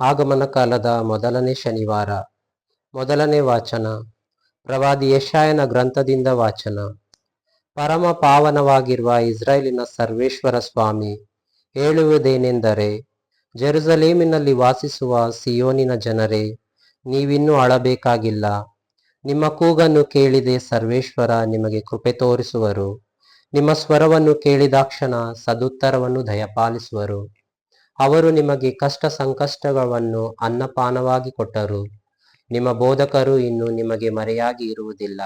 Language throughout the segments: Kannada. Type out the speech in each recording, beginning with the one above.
ಆಗಮನ ಕಾಲದ ಮೊದಲನೇ ಶನಿವಾರ. ಮೊದಲನೇ ವಾಚನ. ಪ್ರವಾದಿ ಯಶಾಯನ ಗ್ರಂಥದಿಂದ ವಾಚನ. ಪರಮ ಪಾವನವಾಗಿರುವ ಇಸ್ರಾಯೇಲಿನ ಸರ್ವೇಶ್ವರ ಸ್ವಾಮಿ, ಹೇಳುವುದೇನೆಂದರೆ, ಜೆರುಸಲೇಮಿನಲ್ಲಿ ವಾಸಿಸುವ ಸಿಯೋನಿನ ಜನರೇ, ನೀವಿನ್ನೂ ಅಳಬೇಕಾಗಿಲ್ಲ. ನಿಮ್ಮ ಕೂಗನ್ನು ಕೇಳಿದೆ ಸರ್ವೇಶ್ವರ ನಿಮಗೆ ಕೃಪೆ ತೋರಿಸುವರು. ನಿಮ್ಮ ಸ್ವರವನ್ನು ಕೇಳಿದಾಕ್ಷಣ ಸದುತ್ತರವನ್ನು ದಯಪಾಲಿಸುವರು. ಅವರು ನಿಮಗೆ ಕಷ್ಟ ಸಂಕಷ್ಟಗಳನ್ನು ಅನ್ನಪಾನವಾಗಿ ಕೊಟ್ಟರು. ನಿಮ್ಮ ಬೋಧಕರು ಇನ್ನು ನಿಮಗೆ ಮರೆಯಾಗಿ ಇರುವುದಿಲ್ಲ.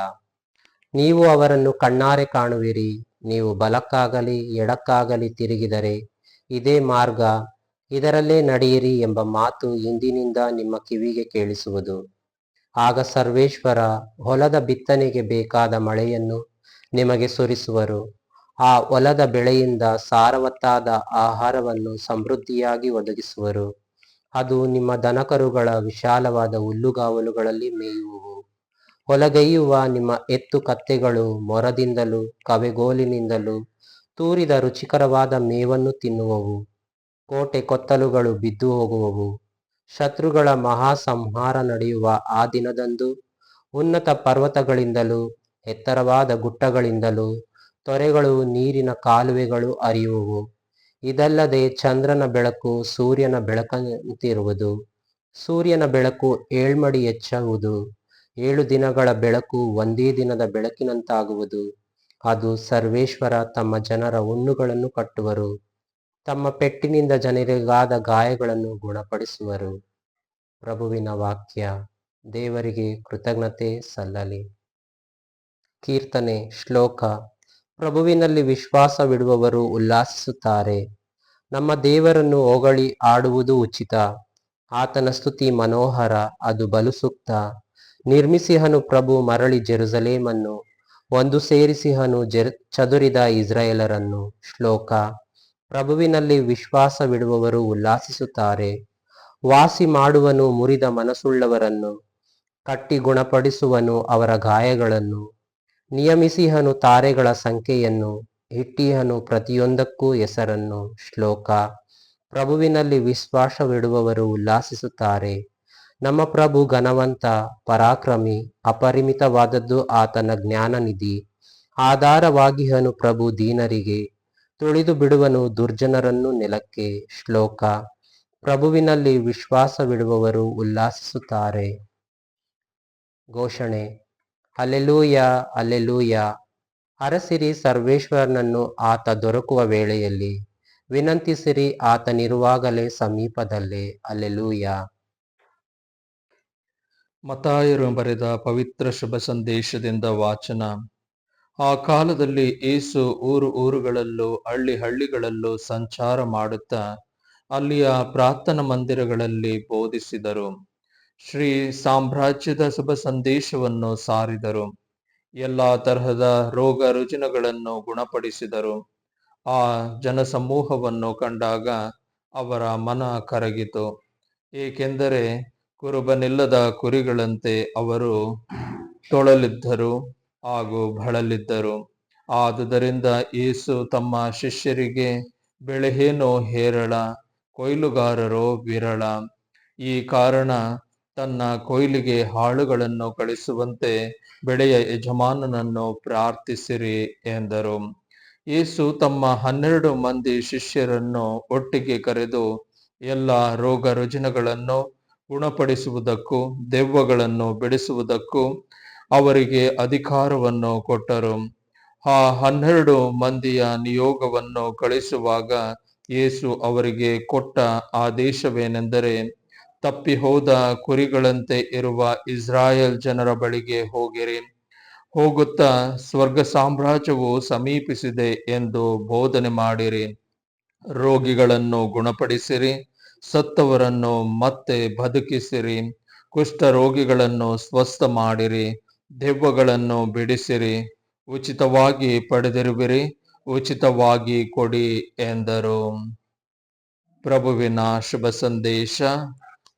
ನೀವು ಅವರನ್ನು ಕಣ್ಣಾರೆ ಕಾಣುವಿರಿ. ನೀವು ಬಲಕ್ಕಾಗಲಿ, ಎಡಕ್ಕಾಗಲಿ ತಿರುಗಿದರೆ ಇದೇ ಮಾರ್ಗ. ಇದರಲ್ಲೇ ನಡೆಯಿರಿ ಎಂಬ ಮಾತು ಇಂದಿನಿಂದ ನಿಮ್ಮ ಕಿವಿಗೆ ಕೇಳಿಸುವುದು. ಆಗ ಸರ್ವೇಶ್ವರ ಹೊಲದ ಬಿತ್ತನೆಗೆ ಬೇಕಾದ ಮಳೆಯನ್ನು ನಿಮಗೆ ಸುರಿಸುವರು. ಆ ಹೊಲದ ಬೆಳೆಯಿಂದ ಸಾರವತ್ತಾದ ಆಹಾರವನ್ನು ಸಮೃದ್ಧಿಯಾಗಿ ಒದಗಿಸುವರು. ಅದು ನಿಮ್ಮ ದನಕರುಗಳ ವಿಶಾಲವಾದ ಹುಲ್ಲುಗಾವಲುಗಳಲ್ಲಿ ಮೇಯುವುವು. ಹೊಲಗೈಯುವ ನಿಮ್ಮ ಎತ್ತು ಕತ್ತೆಗಳು ಮೊರದಿಂದಲೂ ಕವೆಗೋಲಿನಿಂದಲೂ ತೂರಿದ ರುಚಿಕರವಾದ ಮೇವನ್ನು ತಿನ್ನುವವು. ಕೋಟೆ ಕೊತ್ತಲುಗಳು ಬಿದ್ದು ಹೋಗುವವು. ಶತ್ರುಗಳ ಮಹಾ ಸಂಹಾರ ನಡೆಯುವ ಆ ದಿನದಂದು ಉನ್ನತ ಪರ್ವತಗಳಿಂದಲೂ ಎತ್ತರವಾದ ಗುಟ್ಟಗಳಿಂದಲೂ ತೊರೆಗಳು ನೀರಿನ ಕಾಲುವೆಗಳು ಅರಿಯುವು. ಇದಲ್ಲದೆ ಚಂದ್ರನ ಬೆಳಕು ಸೂರ್ಯನ ಬೆಳಕಂತಿರುವುದು. ಸೂರ್ಯನ ಬೆಳಕು ಏಳ್ಮಡಿ ಹೆಚ್ಚುವುದು. ಏಳು ದಿನಗಳ ಬೆಳಕು ಒಂದೇ ದಿನದ ಬೆಳಕಿನಂತಾಗುವುದು. ಅದು ಸರ್ವೇಶ್ವರ ತಮ್ಮ ಜನರ ಹುಣ್ಣುಗಳನ್ನು ಕಟ್ಟುವರು. ತಮ್ಮ ಪೆಟ್ಟಿನಿಂದ ಜನರಿಗಾದ ಗಾಯಗಳನ್ನು ಗುಣಪಡಿಸುವರು. ಪ್ರಭುವಿನ ವಾಕ್ಯ, ದೇವರಿಗೆ ಕೃತಜ್ಞತೆ ಸಲ್ಲಲಿ. ಕೀರ್ತನೆ ಶ್ಲೋಕ ಪ್ರಭುವಿನಲ್ಲಿ ವಿಶ್ವಾಸವಿಡುವವರು ಉಲ್ಲಾಸಿಸುತ್ತಾರೆ. ನಮ್ಮ ದೇವರನ್ನು ಹೊಗಳಿ ಆಡುವುದು ಉಚಿತ. ಆತನ ಸ್ತುತಿ ಮನೋಹರ, ಅದು ಬಲು ಸೂಕ್ತ ನಿರ್ಮಿಸಿಹನು ಪ್ರಭು ಮರಳಿ ಜೆರುಸಲೇಮನ್ನು, ಒಂದು ಸೇರಿಸಿಹನು ಜೆರ್, ಚದುರಿದ ಇಸ್ರಾಯೇಲರನ್ನು. ಶ್ಲೋಕ. ಪ್ರಭುವಿನಲ್ಲಿ ವಿಶ್ವಾಸವಿಡುವವರು ಉಲ್ಲಾಸಿಸುತ್ತಾರೆ. ವಾಸಿ ಮಾಡುವನು ಮುರಿದ ಮನಸ್ಸುಳ್ಳವರನ್ನು ಕಟ್ಟಿ ಗುಣಪಡಿಸುವನು ಅವರ ಗಾಯಗಳನ್ನು. ನಿಯಮಿಸಿಹನು ತಾರೆಗಳ ಸಂಖ್ಯೆಯನ್ನು, ಇಟ್ಟಿಹನು ಪ್ರತಿಯೊಂದಕ್ಕೂ ಹೆಸರನ್ನು, ಶ್ಲೋಕ. ಪ್ರಭುವಿನಲ್ಲಿ ವಿಶ್ವಾಸವಿಡುವವರು ಉಲ್ಲಾಸಿಸುತ್ತಾರೆ. ನಮ್ಮ ಪ್ರಭು ಘನವಂತ, ಪರಾಕ್ರಮಿ, ಅಪರಿಮಿತವಾದದ್ದು ಆತನ ಜ್ಞಾನನಿಧಿ. ಆಧಾರವಾಗಿಹನು ಪ್ರಭು ದೀನರಿಗೆ, ತುಳಿದು ಬಿಡುವನು ದುರ್ಜನರನ್ನು ನೆಲಕ್ಕೆ. ಶ್ಲೋಕ. ಪ್ರಭುವಿನಲ್ಲಿ ವಿಶ್ವಾಸವಿಡುವವರು ಉಲ್ಲಾಸಿಸುತ್ತಾರೆ. ಘೋಷಣೆ. ಅಲ್ಲೆಲೂಯ ಅಲ್ಲೆಲೂಯ ಅರಸಿರಿ ಸರ್ವೇಶ್ವರನನ್ನು ಆತ ದೊರಕುವ ವೇಳೆಯಲ್ಲಿ. ವಿನಂತಿಸಿರಿ ಆತನಿರುವಾಗಲೇ ಸಮೀಪದಲ್ಲೇ. ಅಲ್ಲೆಲೂಯ ಮತಾಯರು ಬರೆದ ಪವಿತ್ರ ಶುಭ ಸಂದೇಶದಿಂದ ವಾಚನ. ಆ ಕಾಲದಲ್ಲಿ ಏಸು ಊರು ಊರುಗಳಲ್ಲೂ, ಹಳ್ಳಿ ಹಳ್ಳಿಗಳಲ್ಲೂ ಸಂಚಾರ ಮಾಡುತ್ತಾ ಅಲ್ಲಿಯ ಪ್ರಾರ್ಥನಾ ಮಂದಿರಗಳಲ್ಲಿ ಬೋಧಿಸಿದರು. ಶ್ರೀ ಸಾಮ್ರಾಜ್ಯದ ಶುಭ ಸಂದೇಶವನ್ನು ಸಾರಿದರು. ಎಲ್ಲ ತರಹದ ರೋಗ ರುಜಿನಗಳನ್ನು ಗುಣಪಡಿಸಿದರು. ಆ ಜನಸಮೂಹವನ್ನು ಕಂಡಾಗ ಅವರ ಮನ ಕರಗಿತು. ಏಕೆಂದರೆ ಕುರುಬನಿಲ್ಲದ ಕುರಿಗಳಂತೆ ಅವರು ತೊಳಲಿದ್ದರು ಹಾಗೂ ಬಳಲಿದ್ದರು. ಆದುದರಿಂದ ಯೇಸು ತಮ್ಮ ಶಿಷ್ಯರಿಗೆ ಬೆಳೆಯೇನೋ ಹೇರಳ, ಕೊಯ್ಲುಗಾರರೋ ವಿರಳ, ಈ ಕಾರಣ ತನ್ನ ಕೊಯ್ಲಿಗೆ ಹಾಳುಗಳನ್ನು ಕಳಿಸುವಂತೆ ಬೆಳೆಯ ಯಜಮಾನನನ್ನು ಪ್ರಾರ್ಥಿಸಿರಿ ಎಂದರು. ಯೇಸು ತಮ್ಮ ಹನ್ನೆರಡು ಮಂದಿ ಶಿಷ್ಯರನ್ನು ಒಟ್ಟಿಗೆ ಕರೆದು ಎಲ್ಲ ರೋಗ ರುಜಿನಗಳನ್ನು ಗುಣಪಡಿಸುವುದಕ್ಕೂ ದೆವ್ವಗಳನ್ನು ಬಿಡಿಸುವುದಕ್ಕೂ ಅವರಿಗೆ ಅಧಿಕಾರವನ್ನು ಕೊಟ್ಟರು. ಆ ಹನ್ನೆರಡು ಮಂದಿಯ ನಿಯೋಗವನ್ನು ಕಳಿಸುವಾಗ ಯೇಸು ಅವರಿಗೆ ಕೊಟ್ಟ ಆದೇಶವೇನೆಂದರೆ ತಪ್ಪಿ ಹೋದ ಕುರಿಗಳಂತೆ ಇರುವ ಇಸ್ರಾಯೇಲ್ ಜನರ ಬಳಿಗೆ ಹೋಗಿರಿ. ಹೋಗುತ್ತಾ ಸ್ವರ್ಗ ಸಾಮ್ರಾಜ್ಯವು ಸಮೀಪಿಸಿದೆ ಎಂದು ಬೋಧನೆ ಮಾಡಿರಿ. ರೋಗಿಗಳನ್ನು ಗುಣಪಡಿಸಿರಿ, ಸತ್ತವರನ್ನು ಮತ್ತೆ ಬದುಕಿಸಿರಿ, ಕುಷ್ಠ ರೋಗಿಗಳನ್ನು ಸ್ವಸ್ಥ ಮಾಡಿರಿ, ದೆವ್ವಗಳನ್ನು ಬಿಡಿಸಿರಿ, ಉಚಿತವಾಗಿ ಪಡೆದಿರುವಿರಿ, ಉಚಿತವಾಗಿ ಕೊಡಿ ಎಂದರು. ಪ್ರಭುವಿನ ಶುಭ ಸಂದೇಶ.